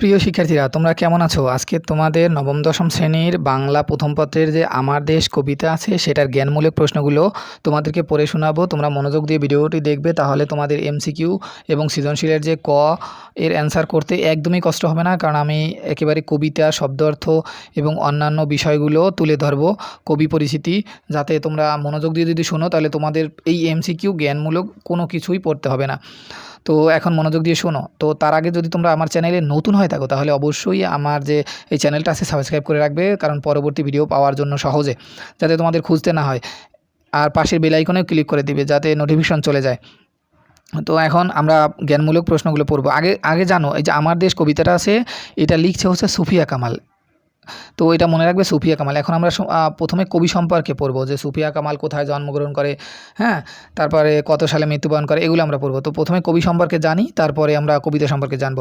প্রিয় শিক্ষার্থীরা, তোমরা কেমন আছো? আজকে তোমাদের নবম, দশম শ্রেণির বাংলা প্রথম পত্রের যে আমার দেশ কবিতা আছে, সেটার জ্ঞানমূলক প্রশ্নগুলো তোমাদেরকে পড়ে শোনাবো। তোমরা মনোযোগ দিয়ে ভিডিওটি দেখবে, তাহলে তোমাদের এমসিকিউ এবং সৃজনশীলের যে ক, এর অ্যান্সার করতে একদমই কষ্ট হবে না, কারণ আমি একেবারে কবিতা, শব্দ অর্থ এবং অন্যান্য বিষয়গুলো তুলে ধরবো কবি পরিচিতি, যাতে তোমরা মনোযোগ দিয়ে যদি শোনো, তাহলে তোমাদের এই এমসিকিউ জ্ঞানমূলক কোনো কিছুই পড়তে হবে না। তো এখন মনোযোগ দিয়ে শোনো। তো তার আগে যদি তোমরা আমার চ্যানেলে নতুন হয়ে থাকো, তাহলে অবশ্যই আমার যে এই চ্যানেলটা আছে সাবস্ক্রাইব করে রাখবে, কারণ পরবর্তী ভিডিও পাওয়ার জন্য সহজে, যাতে তোমাদের খুঁজতে না হয়। আর পাশের বেলাইকনেও ক্লিক করে দিবে, যাতে নোটিফিকেশন চলে যায়। তো এখন আমরা জ্ঞানমূলক প্রশ্নগুলো পড়ব। আগে আগে জানো, এই যে আমার দেশ কবিতাটা আছে, এটা লিখছে হচ্ছে সুফিয়া কামাল। তো এটা মনে রাখবে সুফিয়া কামাল। এখন আমরা প্রথমে কবি সম্পর্কে পড়ব, যে সুফিয়া কামাল কোথায় জন্মগ্রহণ করে হ্যাঁ? তারপরে কত সালে মৃত্যুবরণ করে, এগুলো আমরা পড়ব। তো প্রথমে কবি সম্পর্কে জানি, তারপরে আমরা কবিতা সম্পর্কে জানব,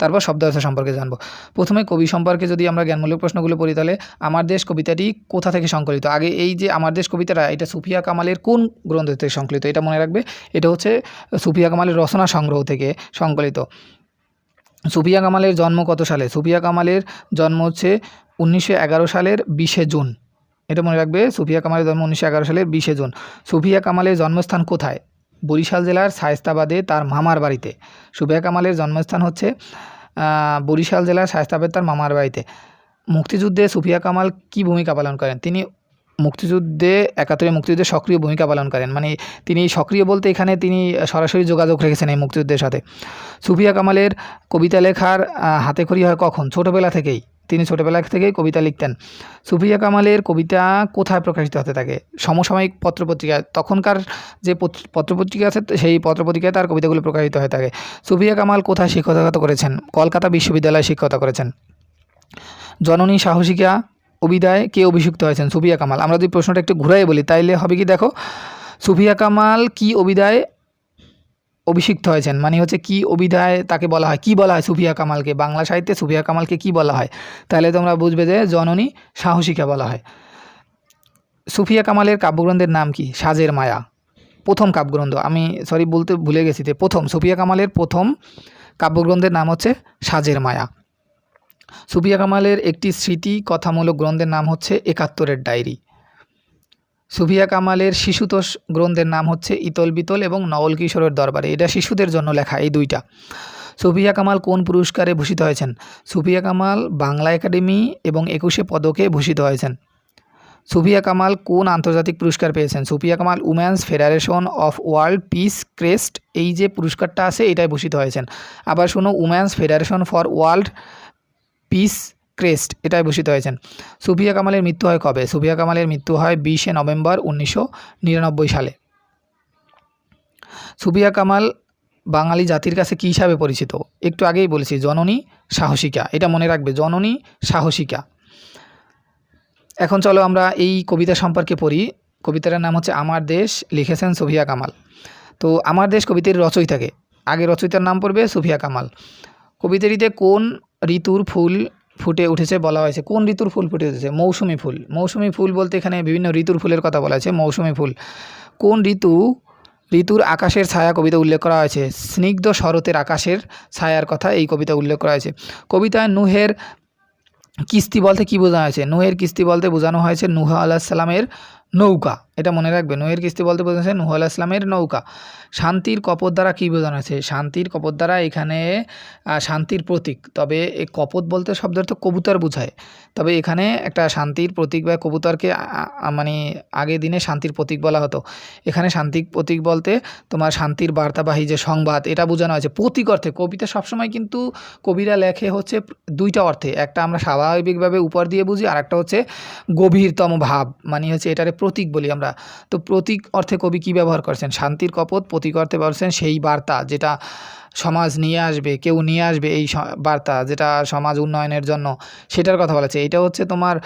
তারপর শব্দ অর্থ সম্পর্কে জানব। প্রথমে কবি সম্পর্কে যদি আমরা জ্ঞানমূলক প্রশ্নগুলো পড়ি তাহলে, আমার দেশ কবিতাটি কোথা থেকে সংকলিত? আগে এই যে আমার দেশ কবিতাটা, এটা সুফিয়া কামালের কোন গ্রন্থ থেকে সংকলিত? এটা মনে রাখবে, এটা হচ্ছে সুফিয়া কামালের রচনা সংগ্রহ থেকে সংকলিত। সুফিয়া কামালের জন্ম কত সালে? সুফিয়া কামালের জন্ম হচ্ছে উনিশশো এগারো সালের বিশে জুন। এটা মনে রাখবে, সুফিয়া কামালের জন্ম উনিশশো এগারো সালের বিশে জুন। সুফিয়া কামালের জন্মস্থান কোথায়? বরিশাল জেলার শায়স্তাবাদে, তার মামার বাড়িতে। সুফিয়া কামালের জন্মস্থান হচ্ছে বরিশাল জেলার শায়স্তাবাদে তার মামার বাড়িতে। মুক্তিযুদ্ধে সুফিয়া কামাল কি ভূমিকা পালন করেন? তিনি মুক্তিযুদ্ধে, একাত্তরে মুক্তিযুদ্ধে সক্রিয় ভূমিকা পালন করেন। মানে তিনি সক্রিয় বলতে এখানে তিনি সরাসরি যোগাযোগ রেখেছেন এই মুক্তিযুদ্ধের সাথে। সুফিয়া কামালের কবিতা লেখার হাতেখড়ি হয় কখন? ছোটোবেলা থেকেই। তিনি ছোটোবেলা থেকেই কবিতা লিখতেন। সুফিয়া কামালের কবিতা কোথায় প্রকাশিত হতে থাকে? সমসাময়িক পত্রপত্রিকায় তখনকার যে পত্র- পত্রপত্রিকা আছে সেই পত্রপত্রিকায় তার কবিতাগুলো প্রকাশিত হয়ে থাকে। সুফিয়া কামাল কোথায় শিক্ষকতা করেছেন? কলকাতা বিশ্ববিদ্যালয়ে শিক্ষকতা করেছেন। জননী সাহসিকা অভিদায় কে অভিষিক্ত হয়েছেন? সুফিয়া কামাল। আমরা যদি প্রশ্নটা একটু ঘুরাই বলি, তাইলে হবে কি দেখো? সুফিয়া কামাল কি অবিদায় অভিষিক্ত হয়েছেন। মানে হচ্ছে কি অভিধায় তাকে বলা হয়, কি বলা হয় সুফিয়া কামালকে? বাংলা সাহিত্যে সুফিয়া কামালকে কি বলা হয়? তাহলে তোমরা বুঝবে যে জননী সাহসিকা বলা হয়। সুফিয়া কামালের কাব্যগ্রন্থের নাম কি? সাজের মায়া। প্রথম কাব্যগ্রন্থ। আমি সরি বলতে ভুলে গেছি যে প্রথম, সুফিয়া কামালের প্রথম কাব্যগ্রন্থের নাম হচ্ছে সাজের মায়া। সুফিয়া কামালের একটি স্মৃতি, কথামূলক গ্রন্থের নাম হচ্ছে একাত্তরের ডায়েরি। সুফিয়া কামালের শিশুতোষ গ্রন্থের নাম হচ্ছে ইতল বিতল এবং নবল কিশোরের দরবারে। এটা শিশুদের জন্য লেখা এই দুইটা। সুফিয়া কামাল কোন পুরস্কারে ভূষিত হয়েছেন? সুফিয়া কামাল বাংলা একাডেমি এবং একুশে পদকে ভূষিত হয়েছেন। সুফিয়া কামাল কোন আন্তর্জাতিক পুরস্কার পেয়েছেন? Sufia Kamal women's federation of world peace crest, এই যে পুরস্কারটা আছে এটাই ভূষিত হয়েছেন। আবার শোনো, women's federation for world peace crest এটাই ভূষিত হয়েছেন। সুফিয়া কামালের মৃত্যু হয় কবে? সুফিয়া কামালের মৃত্যু হয় বিশে নভেম্বর উনিশশো নিরানব্বই সালে। সুফিয়া কামাল বাঙালি জাতির কাছে কী হিসাবে পরিচিত? একটু আগেই বলেছি, জননী সাহসিকা। এটা মনে রাখবে, জননী সাহসিকা। এখন চলো আমরা এই কবিতা সম্পর্কে পড়ি। কবিতাটার নাম হচ্ছে আমার দেশ লিখেছেন সুফিয়া কামাল। তো আমার দেশ কবিতার রচয়িতাকে আগে রচয়িতার নাম পড়বে সুফিয়া কামাল। কবিতাটিতে কোন ঋতুর ফুল ফুটে উঠেছে বলা হয়েছে। কোন ঋতুর ফুল ফুটে উঠেছে? মৌসুমি ফুল। মৌসুমি ফুল বলতে এখানে বিভিন্ন ঋতুর ফুলের কথা বলা হয়েছে। মৌসুমি ফুল। কোন ঋতু? ঋতুর আকাশের ছায়া কবিতা উল্লেখ করা হয়েছে। স্নিগ্ধ শরতের আকাশের ছায়ার কথা এই কবিতা উল্লেখ করা হয়েছে। কবিতায় নুহের কিস্তি বলতে কী বোঝানো হয়েছে? নুহের কিস্তি বলতে বোঝানো হয়েছে নুহা আলাহ সালামের নৌকা। এটা মনে রাখবে। নুহের কিস্তি বলতে বোঝানো হয়েছে নুহ আলাহ ইসলামের নৌকা। শান্তির কপত দ্বারা কী বোঝানো হয়েছে? শান্তির কপত দ্বারা এখানে শান্তির প্রতীক। তবে এই কপত বলতে শব্দ অর্থ কবুতর বোঝায়। তবে এখানে একটা শান্তির প্রতীক বা কবুতরকে মানে আগের দিনে শান্তির প্রতীক বলা হতো। এখানে শান্তির প্রতীক বলতে তোমার শান্তির বার্তাবাহী যে সংবাদ, এটা বোঝানো হয়েছে প্রতীক অর্থে। কবিতা সবসময় কিন্তু কবিরা লেখে হচ্ছে দুইটা অর্থে। একটা আমরা স্বাভাবিকভাবে উপর দিয়ে বুঝি আর একটা হচ্ছে গভীরতম ভাব। মানে হচ্ছে এটারে প্রতীক বলি আমরা। তো প্রতীক অর্থে কবি কী ব্যবহার করছেন? শান্তির কপত প্রতীক অর্থে বলছেন সেই বার্তা যেটা সমাজ নিয়ে আসবে, কেউ নিয়ে আসবে এই বার্তা যেটা সমাজ উন্নয়নের জন্য সেটার কথা বলা হচ্ছে এটা হচ্ছে তোমার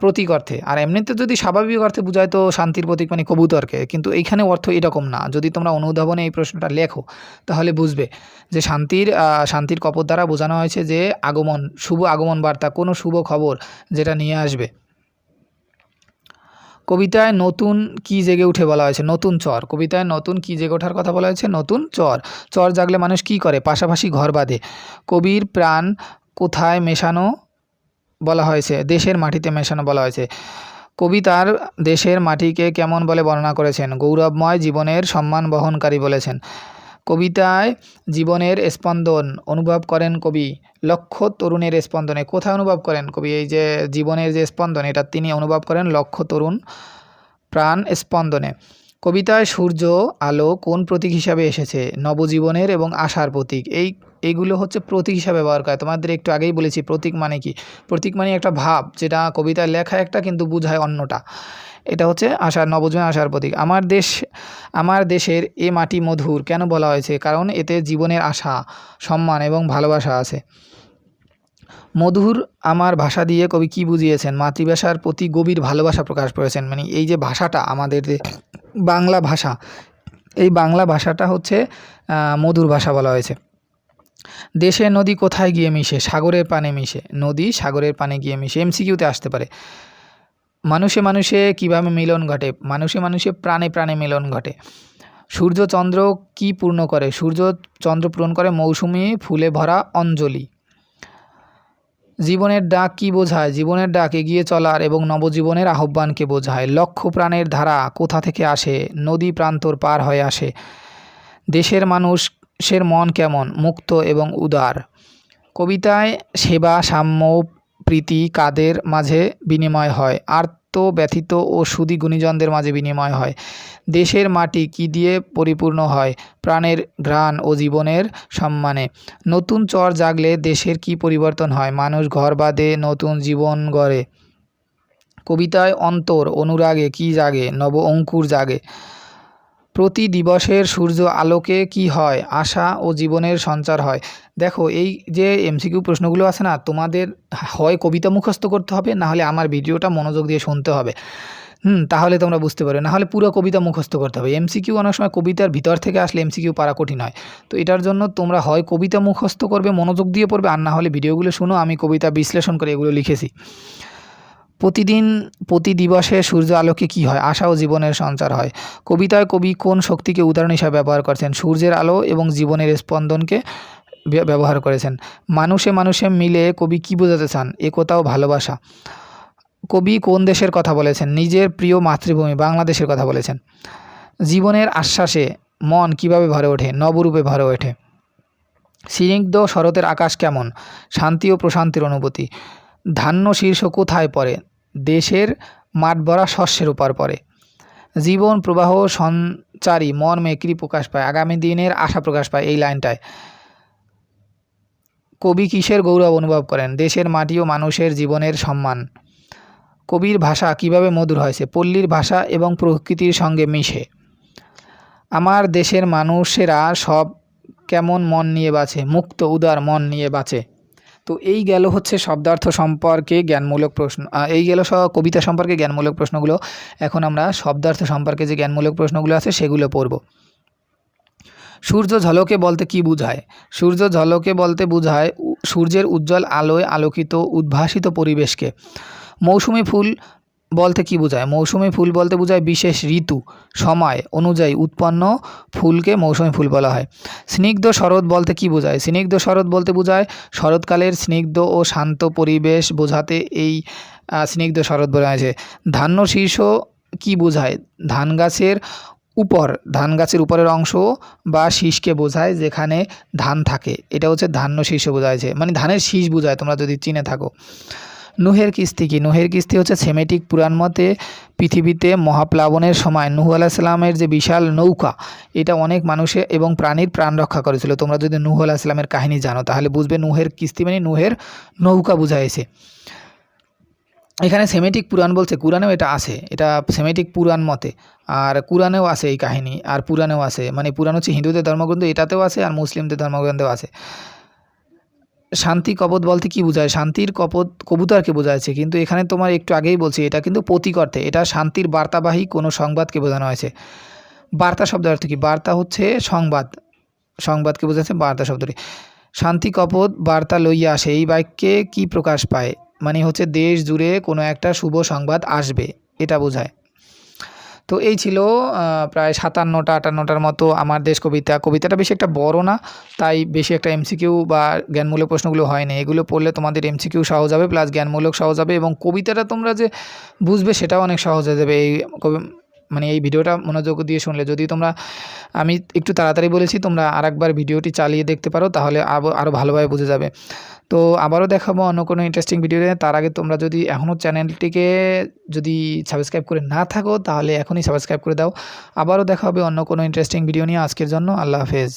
প্রতীক অর্থে। আর এমনিতে যদি স্বাভাবিক অর্থে বোঝায় তো শান্তির প্রতীক মানে কবুতরকে। কিন্তু এইখানে অর্থ এরকম না। যদি তোমরা অনুধাবনে এই প্রশ্নটা লেখো, তাহলে বুঝবে যে শান্তির শান্তির কপর দ্বারা বোঝানো হয়েছে যে আগমন, শুভ আগমন বার্তা, কোনো শুভ খবর যেটা নিয়ে আসবে। কবিতায় নতুন কি জেগে উঠে বলা হয়েছে? নতুন চর। কবিতায় নতুন কি জেগে ওঠার কথা বলা হয়েছে? নতুন চর। চর জাগলে মানুষ কি করে? পাশাপাশি ঘর বাঁধে। কবির প্রাণ কোথায় মেশানো বলা হয়েছে? দেশের মাটিতে মেশানো বলা হয়েছে। কবি তার দেশের মাটিকে কেমন বলে বর্ণনা করেছেন? গৌরবময় জীবনের সম্মান বহনকারী বলেছেন। কবিতায় জীবনের স্পন্দন অনুভব করেন কবি। লক্ষ তরুণের স্পন্দনে কোথায় অনুভব করেন কবি? এই যে জীবনের যে স্পন্দন, এটা তিনি অনুভব করেন লক্ষ তরুণ প্রাণ স্পন্দনে। কবিতায় সূর্য, আলো কোন প্রতীক হিসাবে এসেছে? নবজীবনের এবং আশার প্রতীক। এই, এইগুলো হচ্ছে প্রতীক হিসাবে ব্যবহার করে। তোমাদের একটু আগেই বলেছি প্রতীক মানে কি? প্রতীক মানে একটা ভাব, যেটা কবিতায় লেখা একটা কিন্তু বোঝায় অন্যটা। এটা হচ্ছে আশার নবজীবন আশার প্রতীক। আমার দেশ, আমার দেশের এ মাটি মধুর, কেন বলা হয়েছে? কারণ এতে জীবনের আশা, সম্মান এবং ভালোবাসা আছে। মধুর আমার ভাষা দিয়ে কবি কি বুঝিয়েছেন? মাতৃভাষার প্রতি গভীর ভালোবাসা প্রকাশ করেছেন। মানে এই যে ভাষাটা আমাদের বাংলা ভাষা, এই বাংলা ভাষাটা হচ্ছে মধুর ভাষা বলা হয়েছে। দেশের নদী কোথায় গিয়ে মিশে? সাগরের পানে মিশে। নদী সাগরের পানে গিয়ে মিশে। এমসিকিউতে আসতে পারে। মানুষে মানুষে কীভাবে মিলন ঘটে? মানুষে মানুষে প্রাণে প্রাণে মিলন ঘটে। সূর্য চন্দ্র কি পূর্ণ করে? সূর্য চন্দ্র পূরণ করে মৌসুমি ফুলে ভরা অঞ্জলি। জীবনের ডাক কি বোঝায়? জীবনের ডাক এগিয়ে চলার এবং নবজীবনের আহ্বানকে বোঝায়। লক্ষ প্রাণের ধারা কোথা থেকে আসে? নদী প্রান্তর পার হয়ে আসে। দেশের মানুষের মন কেমন? মুক্ত এবং উদার। কবিতায় সেবা, সাম্য প্রীতি কাদের মাঝে বিনিময় হয়? আর্ত ব্যথিত ও সুদী গুণীজনদের মাঝে বিনিময় হয়। দেশের মাটি কি দিয়ে পরিপূর্ণ হয়? প্রাণের ঘ্রাণ ও জীবনের সম্মানে। নতুন চর জাগলে দেশের কি পরিবর্তন হয়? মানুষ ঘর বাঁধে, নতুন জীবন গড়ে। কবিতায় অন্তর, অনুরাগে কি জাগে? নব অঙ্কুর জাগে। প্রতি দিবসের সূর্য আলোকে কি হয়? আশা ও জীবনের সঞ্চার হয়। দেখো, এই যে এমসিকিউ প্রশ্নগুলো আছে না, তোমাদের হয় কবিতা মুখস্থ করতে হবে না হলে আমার ভিডিওটা মনোযোগ দিয়ে শুনতে হবে। হুম, তাহলে তোমরা বুঝতে পারবে। না হলে পুরো কবিতা মুখস্থ করতে হবে। এমসিকিউ অনেক সময় কবিতার ভিতর থেকে আসলে এমসিকিউ পারা কঠিন হয়। তো এটার জন্য তোমরা হয় কবিতা মুখস্থ করবে, মনোযোগ দিয়ে পড়বে, আর না হলে ভিডিওগুলো শুনো, আমি কবিতা বিশ্লেষণ করে এগুলো লিখেছি। প্রতিদিন প্রতি দিবসে সূর্য আলোকে কি হয়? আশা ও জীবনের সঞ্চার হয়। কবিতায় কবি কোন শক্তিকে উদাহরণ হিসাবে ব্যবহার করেছেন? সূর্যের আলো এবং জীবনের স্পন্দনকে ব্যবহার করেছেন। মানুষে মানুষে মিলে কবি কি বোঝাতে চান? একতা ও ভালোবাসা। কবি কোন দেশের কথা বলেছেন? নিজের প্রিয় মাতৃভূমি বাংলাদেশের কথা বলেছেন। জীবনের আশ্বাসে মন কীভাবে ভরে ওঠে? নবরূপে ভরে ওঠে। স্নিগ্ধ শরতের আকাশ কেমন? শান্তি ও প্রশান্তির অনুভূতি। ধান্য শীর্ষ কোথায় পড়ে? দেশের মাঠ ভরা শস্যের উপর পড়ে। জীবন প্রবাহ সঞ্চারী মন মেকরি প্রকাশ পায়? আগামী দিনের আশা প্রকাশ পায় এই লাইনটায়। কবি কিসের গৌরব অনুভব করেন? দেশের মাটি ও মানুষের জীবনের সম্মান। কবির ভাষা কীভাবে মধুর হয়েছে পল্লীর ভাষা এবং প্রকৃতির সঙ্গে মিশে। আমার দেশের মানুষেরা সব কেমন মন নিয়ে বাঁচে? মুক্ত, উদার মন নিয়ে বাঁচে। তো এই গেল হচ্ছে শব্দার্থ সম্পর্কে জ্ঞানমূলক প্রশ্ন। এই গেল কবিতা সম্পর্কে জ্ঞানমূলক প্রশ্নগুলো। এখন আমরা শব্দার্থ সম্পর্কে যে জ্ঞানমূলক প্রশ্নগুলো আছে সেগুলো পড়ব। সূর্য ঝলকে বলতে কি বোঝায়? সূর্য ঝলকে বলতে বোঝায় সূর্যের উজ্জ্বল আলোয় আলোকিত, উদ্ভাসিত পরিবেশকে। মৌসুমি ফুল বলতে কি বোঝায়? মৌসুমি ফুল বলতে বোঝায় বিশেষ ঋতু, সময়, অনুযায়ী উৎপন্ন ফুলকে মৌসুমি ফুল বলা হয়। স্নিগ্ধ শরৎ বলতে কি বোঝায়? স্নিগ্ধ শরৎ বলতে বোঝায় শরৎকালের স্নিগ্ধ ও শান্ত পরিবেশ বোঝাতে এই স্নিগ্ধ শরৎ বলা হয়েছে। ধান্য শীর্ষ কি বোঝায়? ধান গাছের উপর, ধান গাছের উপরের অংশ বা শীষকে বোঝায় যেখানে ধান থাকে। এটা হচ্ছে ধান্য শীর্ষ বোঝাইছে মানে ধানের শীষ বোঝায় তোমরা যদি চিনে থাকো। নুহের কিস্তি কি? নুহের কিস্তি হচ্ছে সেমেটিক পুরাণ মতে পৃথিবীতে মহাপ্লাবনের সময় নুহ আলাহিসাল্লামের যে বিশাল নৌকা, এটা অনেক মানুষের এবং প্রাণীর প্রাণ রক্ষা করেছিল। তোমরা যদি নুহ আলাহিসাল্লামের কাহিনী জানো, তাহলে বুঝবে নুহের কিস্তি মানে নুহের নৌকা বুঝাইছে এখানে সেমেটিক পুরাণ বলছে, কুরআনেও এটা আছে, এটা সেমেটিক পুরাণ মতে। আর কুরআনেও আছে এই কাহিনী, আর পুরাণেও আছে। মানে পুরাণ হচ্ছে হিন্দুদের ধর্মগ্রন্থ এটাতেও আছে, আর মুসলিমদের ধর্মগ্রন্থেও আছে। শান্তি কপত বলতে কি বোঝায়? শান্তির কপত কবুতরকে বোঝাচ্ছে, কিন্তু এখানে তোমার একটু আগেই বলছি, এটা কিন্তু প্রতীক অর্থে এটা শান্তির বার্তাবাহী কোনো সংবাদকে বোঝানো হয়েছে। বার্তা শব্দের অর্থ কি? বার্তা হচ্ছে সংবাদ, সংবাদকে বোঝাচ্ছে বার্তা শব্দটি। শান্তি কপত বার্তা লইয়া আসে, এই বাক্যে কি প্রকাশ পায়? মানে হচ্ছে দেশ জুড়ে কোনো একটা শুভ সংবাদ আসবে, এটা বোঝায়। তো এই ছিল প্রায় সাতান্নটা, আটান্নটার মতো আমার দেশ কবিতা। কবিতাটা বেশি একটা বড় না, তাই বেশি একটা এমসিকিউ বা জ্ঞানমূলক প্রশ্নগুলো হয়নি। এগুলো পড়লে তোমাদের এমসিকিউ সহজ হবে প্লাস জ্ঞানমূলক সহজ হবে এবং কবিতাটা তোমরা যে বুঝবে সেটাও অনেক সহজ হয়ে যাবে। এই কবি- মানে এই ভিডিওটা মনোযোগ দিয়ে শুনলে। যদি তোমরা আমি একটু তাড়াতাড়ি বলেছি, তোমরা আরেকবার ভিডিওটি চালিয়ে দেখতে পারো, তাহলে আরও ভালোভাবে বুঝে যাবে। তো আবারও দেখাবো অন্য কোনো ইন্টারেস্টিং ভিডিওতে তার আগে তোমরা যদি এখনও চ্যানেলটিকে যদি সাবস্ক্রাইব করে না থাকো, তাহলে এখনই সাবস্ক্রাইব করে দাও। আবারও দেখা হবে অন্য কোনো ইন্টারেস্টিং ভিডিও নিয়ে আজকের জন্য। আল্লাহ হাফেজ।